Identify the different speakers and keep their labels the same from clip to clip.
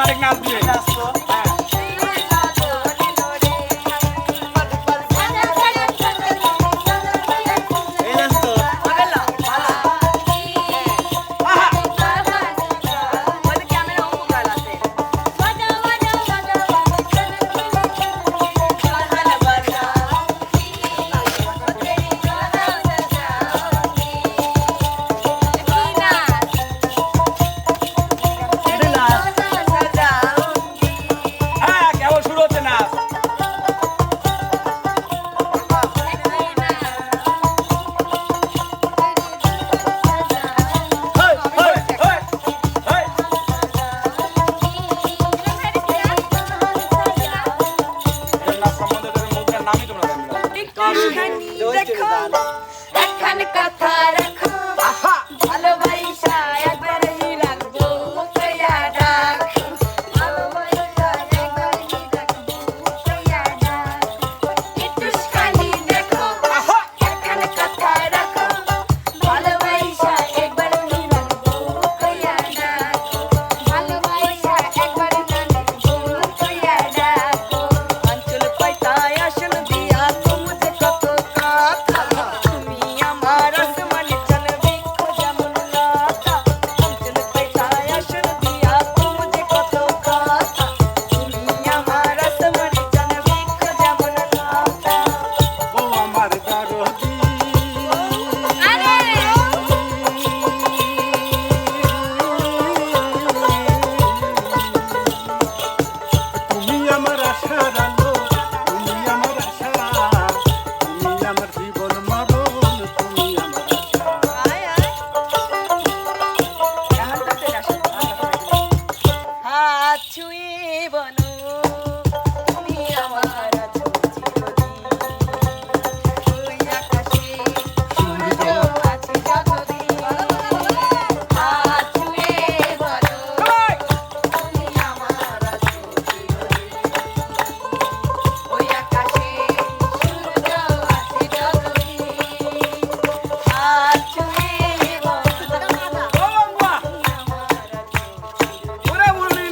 Speaker 1: মালিক নাচ দিবে হ্যাঁ জানবে না।
Speaker 2: একখানে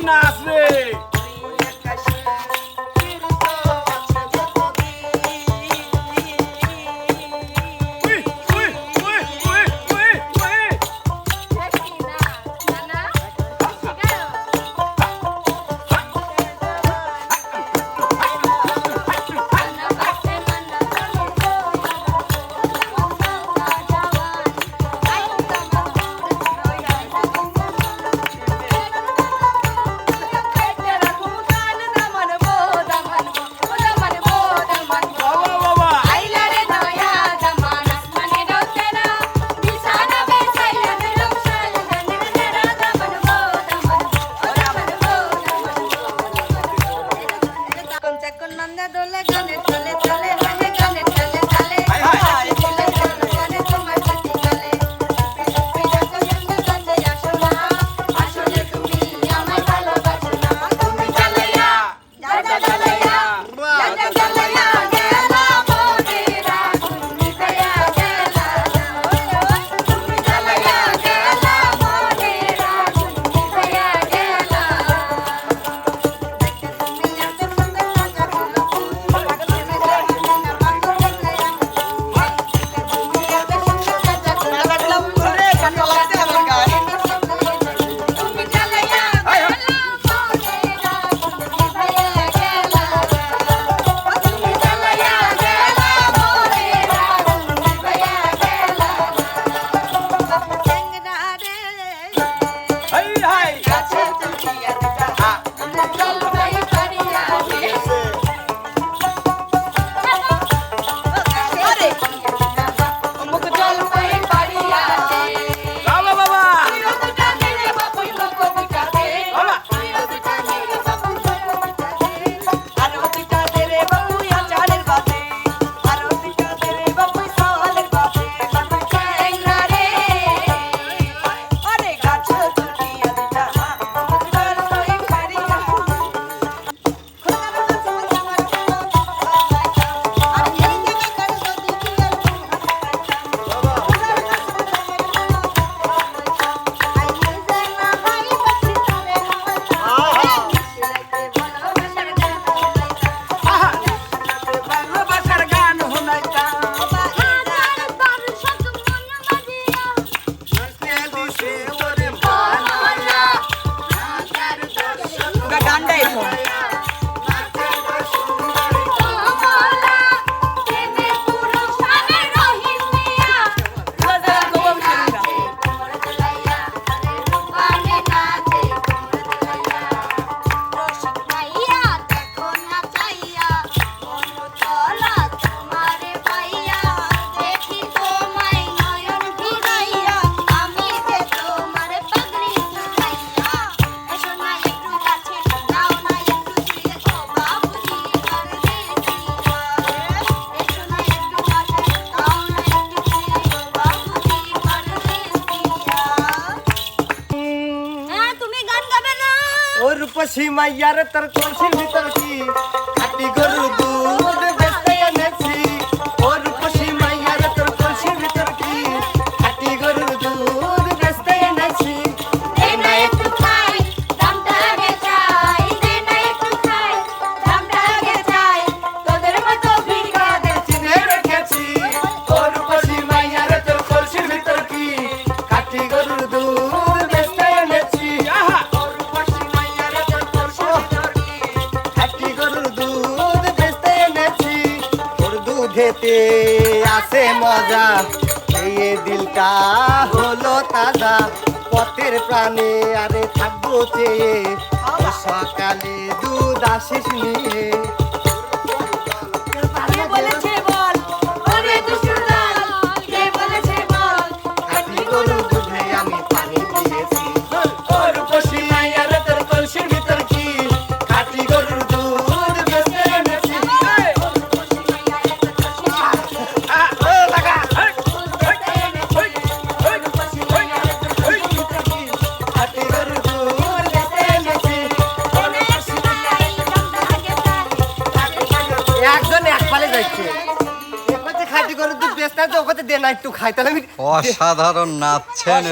Speaker 3: nasce! সন্ধ্যা দোলা গানে চলে চলে হায় গানে চলে চলে પછી માયાર તર કોણ સિલ તરકી ખાટી ગરુ আছে মজা। এই দিলটা হলো তাজা। পথের প্রাণে আরে থাকব চেয়ে। সকালে দুধ আসিস নিয়ে। দে না একটু খাই তাহলে আমি
Speaker 4: অসাধারণ নাচছেন